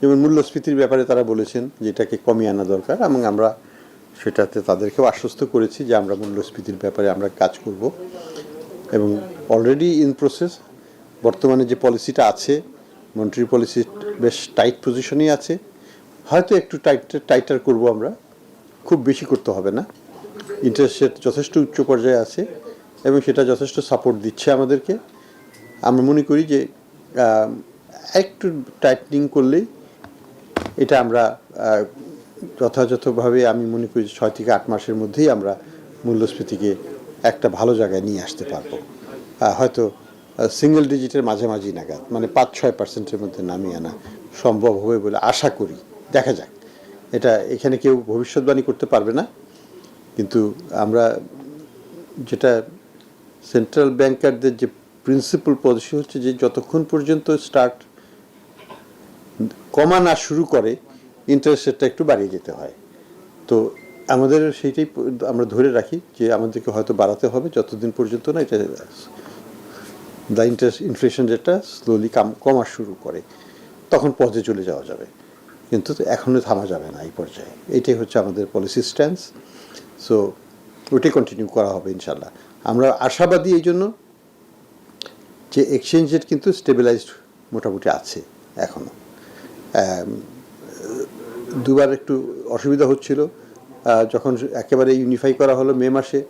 যেমন মূল্যস্ফীতির ব্যাপারে তারা বলেছেন যে এটাকে কমিয়ে আনা দরকার এবং আমরা সেটাতে তাদেরকেও আশ্বস্ত করেছি যে আমরা মূল্যস্ফীতির ব্যাপারে আমরা কাজ করব। এবং অলরেডি ইন প্রসেস বর্তমানে যে পলিসিটা আছে মন্ট্রি পলিসি বেশ টাইট পজিশনেই আছে। হয়তো একটু টাইট টাইটার করব আমরা, খুব বেশি করতে হবে না। ইন্টারেস্ট রেট যথেষ্ট উচ্চ পর্যায়ে আছে এবং সেটা যথেষ্ট সাপোর্ট দিচ্ছে আমাদেরকে। আমরা মনে করি যে একটু টাইটনিং করলেই এটা আমরা যথাযথভাবে আমি মনে করি ছয় থেকে আট মাসের মধ্যেই আমরা মূল্যস্ফীতিকে একটা ভালো জায়গায় নিয়ে আসতে পারব। হয়তো সিঙ্গেল ডিজিটের মাঝামাঝি নাগাদ মানে পাঁচ ছয় পার্সেন্টের মধ্যে নামিয়ে আনা সম্ভব হবে বলে আশা করি। দেখা যাক। এটা এখানে কেউ ভবিষ্যৎবাণী করতে পারবে না। কিন্তু আমরা যেটা সেন্ট্রাল ব্যাংকারদের যে প্রিন্সিপাল পলিসি হচ্ছে যে যতক্ষণ পর্যন্ত স্টার্ট কমা না শুরু করে ইন্টারেস্ট রেটটা একটু বাড়িয়ে যেতে হয়। তো আমাদের সেইটাই আমরা ধরে রাখি যে আমাদেরকে হয়তো বাড়াতে হবে যতদিন পর্যন্ত না এটা দ্য ইন্টারেস্ট, ইনফ্লেশন রেটটা স্লোলি কাম, কমা শুরু করে, তখন পথে চলে যাওয়া যাবে। কিন্তু এখনও থামা যাবে না এই পর্যায়ে। এইটাই হচ্ছে আমাদের পলিসি স্ট্যান্স সো ওইটাই কন্টিনিউ করা হবে ইনশাল্লাহ আমরা আশাবাদী এই জন্য যে এক্সচেঞ্জ রেট কিন্তু স্টেবিলাইজড মোটামুটি আছে এখনও দুবার একটু অসুবিধা হচ্ছিল। যখন একেবারে ইউনিফাই করা হলো মে মাসে,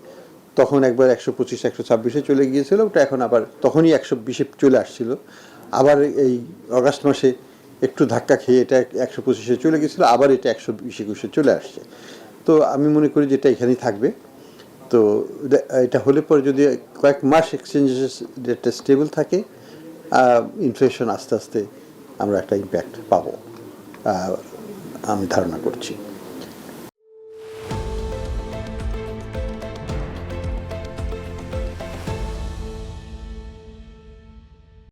তখন একবার একশো পঁচিশ, একশো ছাব্বিশে চলে গিয়েছিল, ওটা এখন আবার তখনই একশো বিশে চলে আসছিল। আবার এই অগাস্ট মাসে একটু ধাক্কা খেয়ে এটা একশো পঁচিশে চলে গেছিল আবার এটা একশো বিশ, একুশে চলে আসছে। তো আমি মনে করি যে এটা এখানেই থাকবে। তো এটা- হলে পরে যদি কয়েক মাস এক্সচেঞ্জেস রেটটা স্টেবল থাকে ইনফ্লেশন আস্তে আস্তে আমরা একটা ইম্প্যাক্ট পাবো। আমি ধারণা করছি।